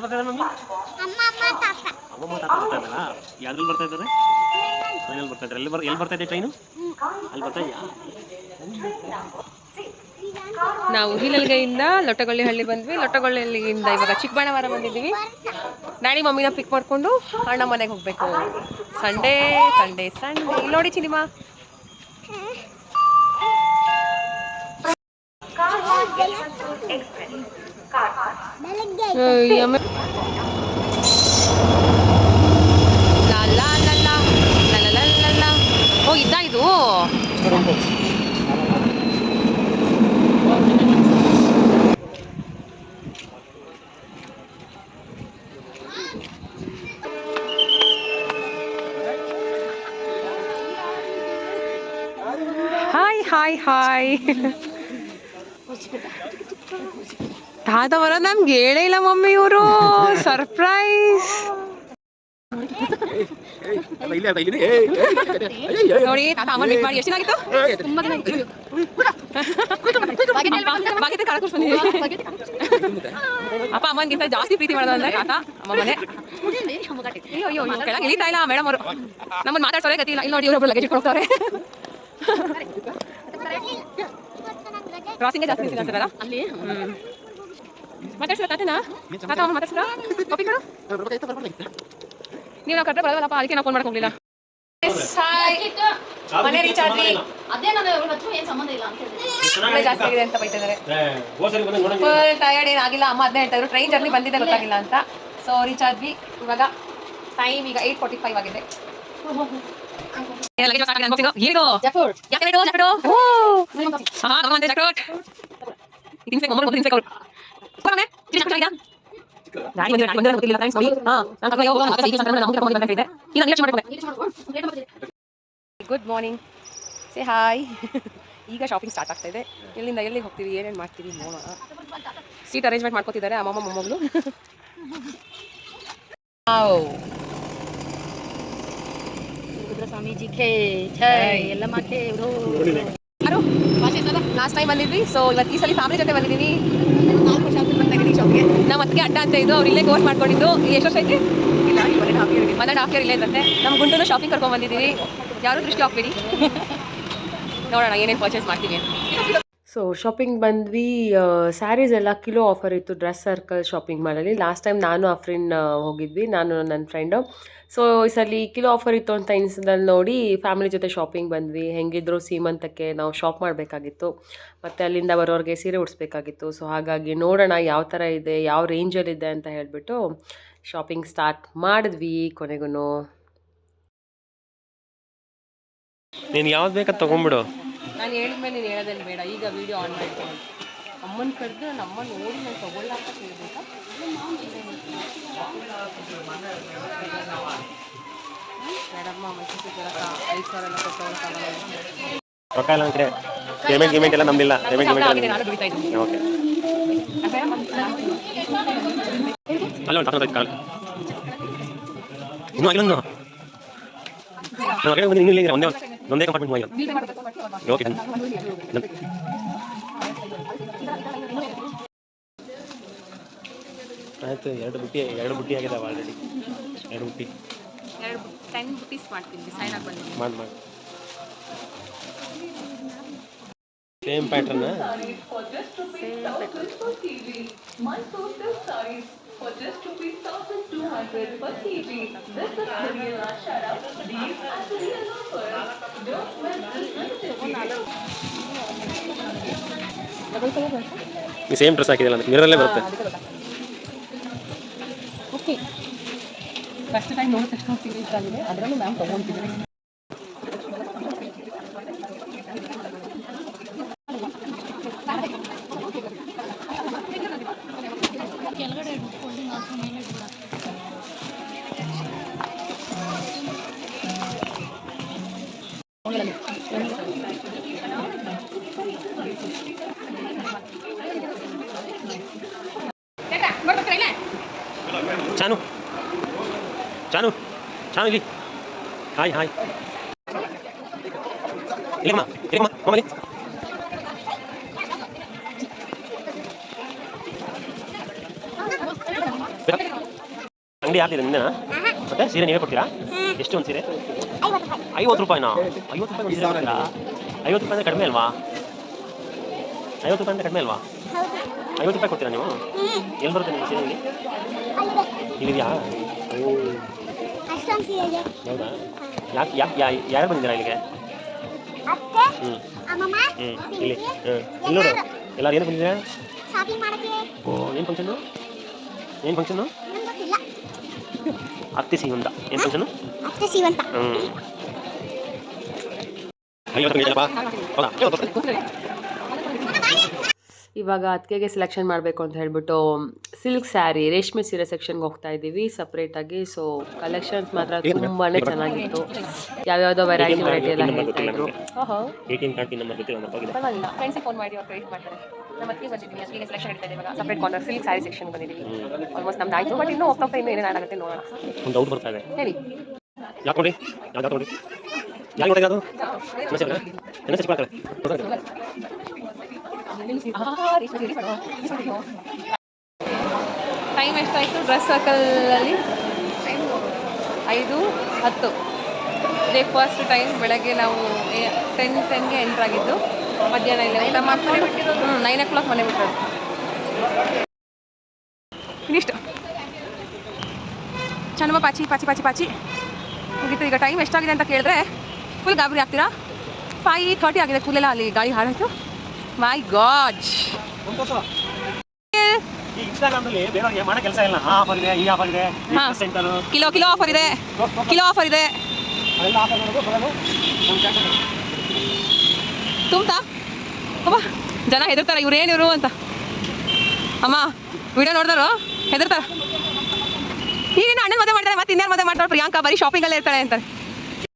ಯಾರು ಬರ್ತಾ ಇದ್ದಾರೆ ಮಮ್ಮಿ? ಅಮ್ಮ ಅಮ್ಮ ತಾತ. ಅಮ್ಮಮ್ಮ ತಾತ ಬರ್ತಾ ಇದ್ದಾರಾ ಯಾವ್ದ್ರಲ್ಲಿ ಬರ್ತಾ ಇದ್ದಾರೆ ಟ್ರೈನಲ್ಲಿ ಬರ್ತಾ ಇದ್ದಾರೆ ಎಲ್ಲಿ ಬರ್ ಎಲ್ಲಿ ಬರ್ತಾ ಇದೆ ಟ್ರೈನು ಅಲ್ಲಿ ಬರ್ತಾ ಇದೆಯಾ? ನಾವು ಹಿಲಲ್ಗೆಯಿಂದ ಲೊಟ್ಟಗೊಳ್ಳಿ ಬಂದ್ವಿ. ಲೊಟ್ಟಗೊಳ್ಳಿಯಿಂದ ಇವಾಗ ಚಿಕ್ಕಬಳ್ಳಾಪುರ ಬಂದಿದ್ದೀವಿ. ನಾಳೆ ಮಮ್ಮಿನ ಪಿಕ್ ಮಾಡಿಕೊಂಡು ಅಣ್ಣ ಮನೆಗೆ ಹೋಗ್ಬೇಕು. ಸಂಡೇ ಸಂಡೇ ಸಂಡೇ ಇಲ್ಲಿ ನೋಡಿ ಸಿನಿಮಾ ಬೆಳಗ್ಗೆ 어 있다 이도 저런 거 하이 하이 하이 ತಾತ ಬರ ನಮ್ಗೆ ಹೇಳೇ ಇಲ್ಲ ಮಮ್ಮಿ ಇವರು. ಸರ್ಪ್ರೈಸ್ ನೋಡಿ ತಾತ ಅಮ್ಮ ಮೀಟ್ ಮಾಡಿ. ಎಷ್ಟು ದಿನ ಆಗಿತ್ತು? ತುಂಬಾ ದಿನ ಆಯ್ತು. ಅಪ್ಪ, ಅಮ್ಮನ್ಗಿಂತ ಜಾಸ್ತಿ ಪ್ರೀತಿ ಮಾಡೋದು ಅಂದ್ರೆ ತಾತ ಅಮ್ಮ ಮನೆ. ಅಯ್ಯೋ ಕೆಳಗೆ ಇಳಿತಾ ಇಲ್ಲ ಮೇಡಮ್ ಅವರು. ನಮ್ಮನ್ನ ಮಾತಾಡ್ಸೋರೆ ಗತಿ ಇಲ್ಲ. ಇಲ್ಲಿ ನೋಡಿ ಇವ್ರೊಬ್ರು ಲಗೇಜ್ ಕೊಡ್ತಾರೆ ಕ್ರಾಸಿಂಗ್ ಜಾಸ್ತಿ ಸಿಗಲ್ಲ ಅಲ್ಲಿ ಮಾತಾಡ್ಸಿಲ್ಲ ತಾತನ ತಾತ ಮಾತಾಡ್ಸಿಲ್ಲ ಕಾಪಿ ಕೊಡು ನೀವು ನಾವು ಕರೆಕ್ಟ್ ಬರೋದಲ್ಲಪ್ಪ ಅದಕ್ಕೆ ನಾವು ಫೋನ್ ಮಾಡಕ್ ಹೋಗ್ಲಿಲ್ಲ. ಮನೆ ರೀಚ್ ಆದ್ವಿ ಅದೇ ನಾನು ಇವತ್ತು ಏನ್ ಸಂಬಂಧ ಇಲ್ಲ ಅಂತ ಹೇಳಿದೆ. ಮಳೆ ಜಾಸ್ತಿ ಆಗಿದೆ ಅಂತ ಫುಲ್ ಟಯರ್ಡ್ ಏನಾಗಿಲ್ಲ ಅಮ್ಮ ಅದನ್ನ ಹೇಳ್ತಾ ಇದ್ರು. ಟ್ರೈನ್ ಜರ್ನಿ ಬಂದಿದೆ ಗೊತ್ತಾಗಿಲ್ಲ ಅಂತ. ಸೊ ರೀಚ್ ಆದ್ವಿ ಇವಾಗ ಟೈಮ್ ಈಗ ಏಟ್ ಫೋರ್ಟಿ ಫೈವ್ ಆಗಿದೆ ಏನು ಗುಡ್ ಮಾರ್ನಿಂಗ್ ಸೇ ಹಾಯ್ ಈಗ ಶಾಪಿಂಗ್ ಸ್ಟಾರ್ಟ್ ಆಗ್ತಾ ಇದೆ. ಎಲ್ಲಿಂದ ಎಲ್ಲಿಗೆ ಹೋಗ್ತೀವಿ ಏನೇನು ಮಾಡ್ತೀವಿ ನೋಡೋಣ. ಸೀಟ್ ಅರೇಂಜ್ಮೆಂಟ್ ಮಾಡ್ಕೊತಿದ್ದಾರೆ ಅಮ್ಮಮ್ಮ ಮೊಮ್ಮಗಳು. ಸ್ವಾಮೀಜಿ ಖೇ ಎಲ್ಲ ಮಾಕೆ ಲಾಸ್ಟ್ ಟೈಮ್ ಬಂದಿದ್ವಿ. ಸೊ ಇವತ್ತು ಈ ಸಲ ಫ್ಯಾಮಿಲಿ ಜೊತೆ ಬಂದಿದ್ದೀನಿ. ನಾಲ್ಕು ಇದ್ದೀನಿ ಶಾಪಿಗೆ ನಮ್ಮ ಅದಕ್ಕೆ ಅಡ್ಡ ಅಂತ ಇದ್ದು ಅವ್ರು ಇಲ್ಲೇ ಕೋರ್ಸ್ ಮಾಡ್ಕೊಂಡಿದ್ದು. ಎಷ್ಟು ವರ್ಷ ಐತಿ ಇಲ್ಲ ಹಾಫ್ ಇಯರ್ ಇಯರ್ ಇಲ್ಲೇ ಇರುತ್ತೆ ನಮ್ಮ ಗುಂಟೂರು ಶಾಪಿಂಗ್ ಕರ್ಕೊಂಡು ಬಂದಿದ್ದೀವಿ. ಯಾರು ದೃಷ್ಟಿ ಹಾಕ್ಬೇಡಿ. ನೋಡೋಣ ಏನೇನು ಪರ್ಚೇಸ್ ಮಾಡ್ತೀವಿ ಸೊ ಶಾಪಿಂಗ್ ಬಂದ್ವಿ ಸ್ಯಾರೀಸ್ ಎಲ್ಲ ಕಿಲೋ ಆಫರ್ ಇತ್ತು ಡ್ರೆಸ್ ಸರ್ಕಲ್ ಶಾಪಿಂಗ್ ಮಾಲಲ್ಲಿ ಲಾಸ್ಟ್ ಟೈಮ್ ನಾನು ಆ ಫ್ರೆಂಡ್ ಹೋಗಿದ್ವಿ, ನಾನು ನನ್ನ ಫ್ರೆಂಡು ಸೊ ಈ ಸಲ ಕಿಲೋ ಆಫರ್ ಇತ್ತು ಅಂತ ಇನ್ಸಲ್ಲಿ ನೋಡಿ ಫ್ಯಾಮಿಲಿ ಜೊತೆ ಶಾಪಿಂಗ್ ಬಂದ್ವಿ. ಹೆಂಗಿದ್ರು ಸೀಮಂತಕ್ಕೆ ನಾವು ಶಾಪ್ ಮಾಡಬೇಕಾಗಿತ್ತು. ಮತ್ತು ಅಲ್ಲಿಂದ ಬರೋರಿಗೆ ಸೀರೆ ಉಡಿಸ್ಬೇಕಾಗಿತ್ತು. ಸೊ ಹಾಗಾಗಿ ನೋಡೋಣ ಯಾವ ಥರ ಇದೆ, ಯಾವ ರೇಂಜಲ್ಲಿದೆ ಅಂತ ಹೇಳಿಬಿಟ್ಟು ಶಾಪಿಂಗ್ ಸ್ಟಾರ್ಟ್ ಮಾಡಿದ್ವಿ ಕೊನೆಗೂ. ನೀನು ಯಾವ್ದು ಬೇಕಾದ್ ತಗೊಂಡ್ಬಿಡು. ನಾನು ಹೇಳಿದ್ಮೇಲೆ ನೀನು ಹೇಳೋದೇನು ಬೇಡ. ಈಗ ವಿಡಿಯೋ ಆನ್ ಮಾಡ್ತೀನಿ ಅಮ್ಮನ ಕರೆದು ನನ್ನ ಅಮ್ಮ ನೋಡಿ ನಾನು ತೊಗೊಳ್ಳಾಕ ಕೇಳಬೇಕಾ? ಮೇಡಮ್ಮ ಮಂಚಿಸಿ ಕೊಡಕ್ಕ ಐದು ಸಾವಿರ ಎಲ್ಲ ಕೊಟ್ಟು ರೊಕ್ಕ ಎಲ್ಲ ಕಡೆ. ಪೇಮೆಂಟ್ ಗಿಮೆಂಟ್ ಎಲ್ಲ ನಮ್ದಿಲ್ಲ. ಪೇಮೆಂಟ್ ಗಿಮೆಂಟ್ ಓಕೆ ಅಲ್ಲ ಒಂದು ಕಾಲ್. ಇನ್ನೂ ಆಗಿಲ್ಲ ಇನ್ನೂ ಒಂದೇ ಒಂದೇ. ಕಂಪಾರ್ಟ್ಮೆಂಟ್ ಹೋಗಿಲ್ಲ ಓಕೆ ಆಯ್ತು ಎರಡು ಬುಟ್ಟಿ ಎರಡು ಬುಟ್ಟಿ ಆಗಿದಾವೆ ಆಲ್ರೆಡಿ ಎರಡು ಬುಟ್ಟಿ. ಎರಡು ಟೆನ್ ರುಪೀಸ್ ಮಾಡ್ತೀನಿ ಡಿಸೈನ್ ಮಾಡಿ ಮಾಡಿ. Same for just rupees 1200 per TV. This is the real Ashara. These are the real offers. Don't miss this ನೀವು ಸೇಮ್ ಡ್ರೆಸ್ ಹಾಕಿದಿಲ್ಲ ಅಂತ ಮಿರರಲ್ಲೇ ಬರುತ್ತೆ ಓಕೆ ಫಸ್ಟ್ ಟೈಮ್ ನೋಡಿದ ತಕ್ಷಣ ಸೀರಿಯಸ್ ಆಗಿದೆ ಅದರಲ್ಲೂ ಮ್ಯಾಮ್ ತೊಗೊತಿದ್ದೀನಿ ಚಾನು ಚಾನು ಚಾನು ಇಲ್ಲಿ ಹಾಯ್ ಹಾಯ್ ಇಲ್ಲಮ್ಮ ಇಲ್ಲಮ್ಮ ಮಮ್ಮಲ್ಲಿ ಅಂಗಡಿ ಯಾರ್ದಿದೆ ನಿಂದೇನಾ ಮತ್ತೆ ಸೀರೆ ನೀವೇ ಕೊಡ್ತೀರಾ? ಎಷ್ಟು ಒಂದು ಸೀರೆ? ಐವತ್ತು ರೂಪಾಯಿನಾ? ಐವತ್ತು ರೂಪಾಯಿ ಒಂದು ಸೀರೆ ಐವತ್ತು ರೂಪಾಯಿ ಅಂದ್ರೆ ಕಡಿಮೆ ಅಲ್ವಾ? ಐವತ್ತು ರೂಪಾಯಿ ಅಂದ್ರೆ ಕಡಿಮೆ ಅಲ್ವಾ? ಐವತ್ತು ರೂಪಾಯಿ ಕೊಡ್ತೀರಾ ನೀವು? ಎಲ್ಲಿ ಬರುತ್ತೆ ನಿಮ್ಮ ಸೀರೆ ಇಲ್ಲಿ ಇಲ್ಲಿದೆಯಾ? ಹೌದಾ? ಯಾಕೆ ಯಾಕೆ ಯಾರು ಬಂದಿದ್ದೀರಾ ಇಲ್ಲಿಗೆ? ಅತ್ತೆ ಹ್ಞೂ ಹ್ಞೂ ಇಲ್ಲಿ ಹ್ಞೂ ಇಲ್ಲಿ. ನೋಡು ಎಲ್ಲರೂ? ಏನು ಬಂದಿದ್ದೀರಾ? ಶಾಪಿಂಗ್ ಮಾಡಕ್ಕೆ. ಓ ಏನು ಫಂಕ್ಷನ್ನು ಏನು ಫಂಕ್ಷನ್ನು ಅತ್ತೆ ಸೀಮಂತ ಏನು ಫಂಕ್ಷನು ಅತ್ತೆ ಶಿವಂತ ಹ್ಞೂ ಹೌದಾ ಇವಾಗ ಅತ್ತಿಗೆಗೆ ಸೆಲೆಕ್ಷನ್ ಮಾಡಬೇಕು ಅಂತ ಹೇಳ್ಬಿಟ್ಟು ಸಿಲ್ಕ್ ಸ್ಯಾರಿ ರೇಷ್ಮೆ ಸೀರೆ ಸೆಕ್ಷನ್ಗೆ ಹೋಗ್ತಾ ಇದ್ದೀವಿ ಸಪ್ರೇಟಾಗಿ ಸೊ ಕಲೆಕ್ಷನ್ಸ್ ಮಾತ್ರ ತುಂಬಾನೇ ಚೆನ್ನಾಗಿತ್ತು. ಯಾವ್ಯಾವುದೋ ವೆರೈಟಿ ವೆರೈಟಿ ಎಲ್ಲ ಹೇಳ್ತಾ ಇದ್ರು. ನಮ್ಮ ಅತ್ತಿಗೆ ಬಂದಿದ್ದೀವಿ. ಅತ್ತಿಗೆ ಸೆಲೆಕ್ಷನ್ ಇಡ್ತಾ ಇವಾಗ. Separate corner silk sari section ಬಂದಿದ್ದೀವಿ. ಆಲ್ಮೋಸ್ಟ್ ನಮ್ದು ಆಯಿತು. ಬಟ್ ಇನ್ನೂ ಹೋಗ್ತಾ ಹೋಗ್ತಾ ಇನ್ನೂ ಏನೇನು ಆಗುತ್ತೆ ನೋಡೋಣ. ಒಂದು ಡೌಟ್ ಬರ್ತಾ ಇದೆ. ಹೇಳಿ. ಯಾಕೆ ಯಾವ್ದು ನೋಡಿ? ಅದು ಸಮಸ್ಯೆ ಸಮಸ್ಯೆ ಟೈಮ್ ಎಷ್ಟಾಯಿತು ಡ್ರೆಸ್ ಸರ್ಕಲಲ್ಲಿ ಐದು ಹತ್ತು. ಇದೇ ಫಸ್ಟ್ ಟೈಮ್ ಬೆಳಗ್ಗೆ ನಾವು ಟೆನ್ ಟೆನ್ಗೆ ಎಂಟ್ರ್ ಆಗಿದ್ದು. ಮಧ್ಯಾಹ್ನ ಇಲ್ಲ ಊಟ ಮಾಡ್ಕೊಂಡು ಹ್ಞೂ ನೈನ್ ಓ ಕ್ಲಾಕ್ ಮನೆ ಬಿಟ್ಟರು ಇದಿಷ್ಟು ಚೆನ್ನಮ್ಮ ಪಾಚಿ ಪಾಚಿ ಪಾಚಿ ಪಾಚಿ. ಮುಗೀತು ಈಗ ಟೈಮ್ ಎಷ್ಟಾಗಿದೆ ಅಂತ ಕೇಳಿದ್ರೆ ಫುಲ್ ಗಾಬರಿ ಆಗ್ತೀರಾ? ಫೈ ಥರ್ಟಿ ಆಗಿದೆ ಕೂಲೆಲ್ಲ ಅಲ್ಲಿ ಗಾಳಿ ಹಾಳಾಯಿತು. My god kilo kilo offer ಇದೆ. ಕಿಲೋ ಆಫರ್ ಇದೆ. ತುಂಬ್ತಾ? ಅಮ್ಮ ಜನ ಹೆದರ್ತಾರೆ ಇವ್ರೇನು ಇವರು ಅಂತ. ಅಮ್ಮ ವಿಡಿಯೋ ನೋಡಿದ್ರು ಹೆದರ್ತಾರ. ಈಗಿನ ಅಣ್ಣನ ಮದುವೆ ಮಾಡ್ತಾರೆ ಮತ್ತೆ ಇನ್ಯಾರು ಮದುವೆ ಮಾಡ್ತಾರೆ ಪ್ರಿಯಾಂಕಾ ಬರೀ ಶಾಪಿಂಗಲ್ಲೇ ಇರ್ತಾಳೆ ಅಂತಾರೆ.